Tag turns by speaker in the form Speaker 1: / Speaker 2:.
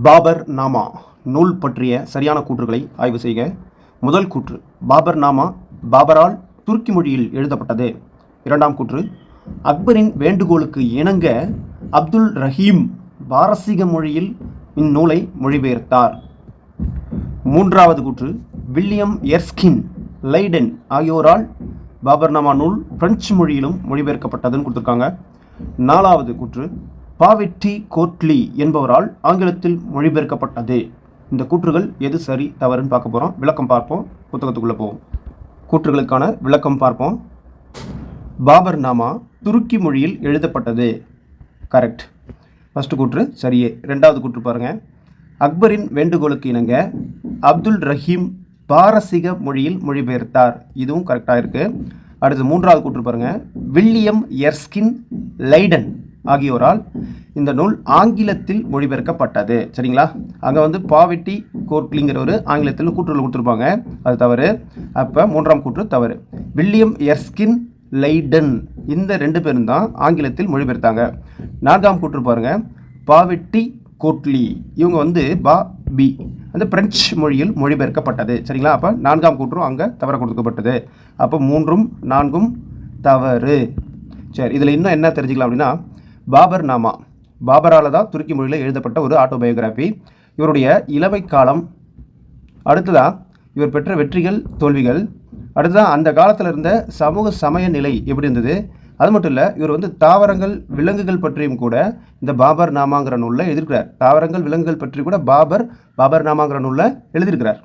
Speaker 1: பாபர் நாமா நூல் பற்றிய சரியான கூற்றுகளை ஆய்வு செய்க. முதல் கூற்று பாபர் நாமா பாபரால் துருக்கி மொழியில் எழுதப்பட்டது. இரண்டாம் கூற்று அக்பரின் வேண்டுகோளுக்கு இணங்க அப்துல் ரஹீம் பாரசீக மொழியில் இந்நூலை மொழிபெயர்த்தார். மூன்றாவது கூற்று வில்லியம் எர்ஸ்கின் லைடன் ஆகியோரால் பாபர்நாமா நூல் பிரெஞ்சு மொழியிலும் மொழிபெயர்க்கப்பட்டதுன்னு கொடுத்துருக்காங்க. நாலாவது கூற்று பாவெட்டி கோட்லி என்பவரால் ஆங்கிலத்தில் மொழிபெயர்க்கப்பட்டது. இந்த கூற்றுகள் எது சரி தவறுன்னு பார்க்க போகிறோம் விளக்கம் பார்ப்போம். புத்தகத்துக்குள்ளே போவோம். கூற்றுகளுக்கான விளக்கம் பார்ப்போம். பாபர் நாமா துருக்கி மொழியில் எழுதப்பட்டது. கரெக்ட். ஃபஸ்ட்டு கூற்று சரியே. ரெண்டாவது கூற்று பாருங்கள் அக்பரின் வேண்டுகோளுக்கு இணங்க அப்துல் ரஹீம் பாரசீக மொழியில் மொழிபெயர்த்தார். இதுவும் கரெக்டாக இருக்குது அடுத்து மூன்றாவது கூற்று பாருங்கள் வில்லியம் எர்ஸ்கின் லைடன் ஆகியோரால் இந்த நூல் ஆங்கிலத்தில் மொழிபெயர்க்கப்பட்டது. சரிங்களா? அங்கே வந்து பாவெட்டி கோட்லிங்கிற ஒரு ஆங்கிலத்தில் கூற்றுகள் கொடுத்துருப்பாங்க. அது தவறு. அப்போ மூன்றாம் கூற்று தவறு. வில்லியம் எர்ஸ்கின் லைடன் இந்த ரெண்டு பேரும் தான் ஆங்கிலத்தில் மொழிபெயர்த்தாங்க. நான்காம் கூற்று பாருங்க. பாவெட்டி கோட்லி இவங்க வந்து பா பி. அந்த பிரெஞ்சு மொழியில் மொழிபெயர்க்கப்பட்டது. சரிங்களா? அப்போ நான்காம் கூற்றும் அங்கே தவற கொடுக்கப்பட்டது. அப்போ மூன்றும் நான்கும் தவறு. சரி இதில் இன்னும் என்ன தெரிஞ்சுக்கலாம் அப்படின்னா பாபர் நாமா. பாபரால் தான் துருக்கி மொழியில் எழுதப்பட்ட ஒரு ஆட்டோபயோகிராஃபி. இவருடைய இளமை காலம். அடுத்ததா இவர் பெற்ற வெற்றிகள் தோல்விகள். அடுத்ததான் அந்த காலத்தில் இருந்த சமூக சமய நிலை எப்படி இருந்தது? அது மட்டும் இல்லை இவர் வந்து தாவரங்கள் விலங்குகள் பற்றியும் கூட இந்த பாபர் நாமாங்கிற நூலில் எழுதியிருக்கிறார். தாவரங்கள் விலங்குகள் பற்றி கூட பாபர் பாபர் நாமாங்கிற நூலில் எழுதியிருக்கிறார்.